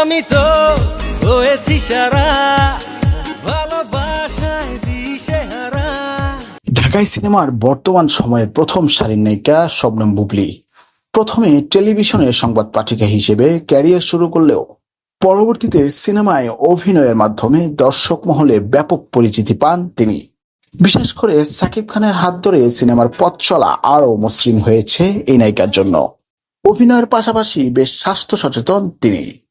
আমি তো হয়েছি সারা ঢাকাই সিনেমার বর্তমান সময়ের প্রথম সারির নায়িকা শবনম বুবলি। প্রথমে টেলিভিশনের সংবাদ পাঠিকা হিসেবে ক্যারিয়ার শুরু করলেও পরবর্তীতে সিনেমায় অভিনয়ের মাধ্যমে দর্শক মহলে ব্যাপক পরিচিতি পান তিনি। বিশেষ করে সাকিব খানের হাত ধরে সিনেমার পথ চলা আরও মসৃণ হয়েছে এই নায়িকার জন্য। অভিনয়ের পাশাপাশি বেশ স্বাস্থ্য সচেতন তিনি।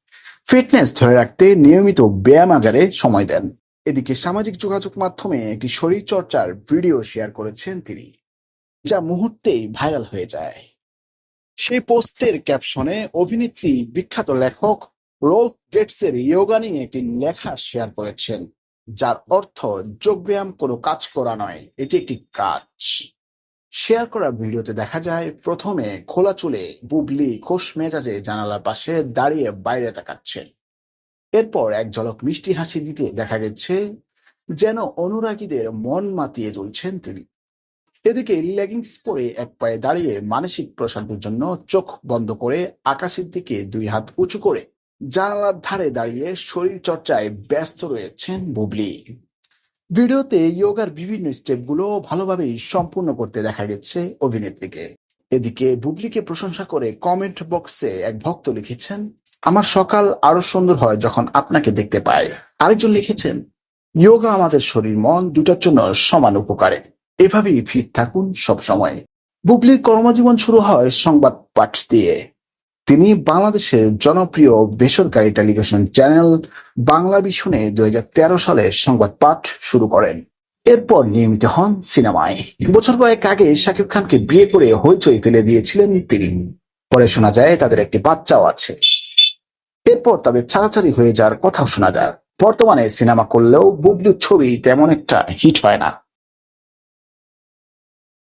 ফিটনেস ধরে রাখতে নিয়মিত ব্যায়ামাগারে সময় দেন। এদিকে সামাজিক যোগাযোগ মাধ্যমে একটি শরীর চর্চার ভিডিও শেয়ার করেছেন তিনি, যা মুহূর্তেই ভাইরাল হয়ে যায়। সেই পোস্টের ক্যাপশনে অভিনেত্রী বিখ্যাত লেখক রোল গেটসের ইয়োগা নিয়ে একটি লেখা শেয়ার করেছেন, যার অর্থ যোগব্যায়াম কোনো কাজ করা নয়, এটি একটি কাজ। শেয়ার করা ভিডিওতে দেখা যায়, প্রথমে খোলা চুলে বুবলি খোশ মেজাজে জানালার পাশে দাঁড়িয়ে বাইরে তাকাচ্ছেন। এরপর এক ঝলক মিষ্টি হাসি দিতে দেখা গেছে, যেন অনুরাগীদের মন মাতিয়ে তুলছেন তিনি। এদিকে লেগিংস পরে এক পায়ে দাঁড়িয়ে মানসিক প্রশান্তির জন্য চোখ বন্ধ করে আকাশের দিকে দুই হাত উঁচু করে জানালার ধারে দাঁড়িয়ে শরীর চর্চায় ব্যস্ত রয়েছেন বুবলি। ভিডিওতে যোগার বিভিন্ন স্টেপগুলো ভালোভাবেই সম্পূর্ণ করতে দেখা গেছে অভিনেত্রীকে। এদিকে বুবলিকে প্রশংসা করে কমেন্ট বক্সে এক ভক্ত লিখেছেন, আমার সকাল আরও সুন্দর হয় যখন আপনাকে দেখতে পাই। আরেকজন লিখেছেন যোগা আমাদের শরীর, মন দুটার জন্য সমান উপকারে। এভাবেই ফিট থাকুন সব সময় বুবলির কর্মজীবন শুরু হয় সংবাদ পাঠ দিয়ে। তিনি বাংলাদেশের জনপ্রিয় বেসরকারি টেলিভিশন চ্যানেল বাংলা ভিশনে দুই সালে সংবাদ পাঠ শুরু করেন। এরপর নিয়মিত হন সিনেমায়। বছর কয়েক আগে শাকিব খানকে বিয়ে করে হইচই ফেলে দিয়েছিলেন তিনি। পরে শোনা যায় তাদের একটি বাচ্চাও আছে। এরপর তাদের ছাড়াছাড়ি হয়ে যাওয়ার কথাও শোনা যায়। বর্তমানে সিনেমা করলেও বুবলির ছবি তেমন একটা হিট হয় না।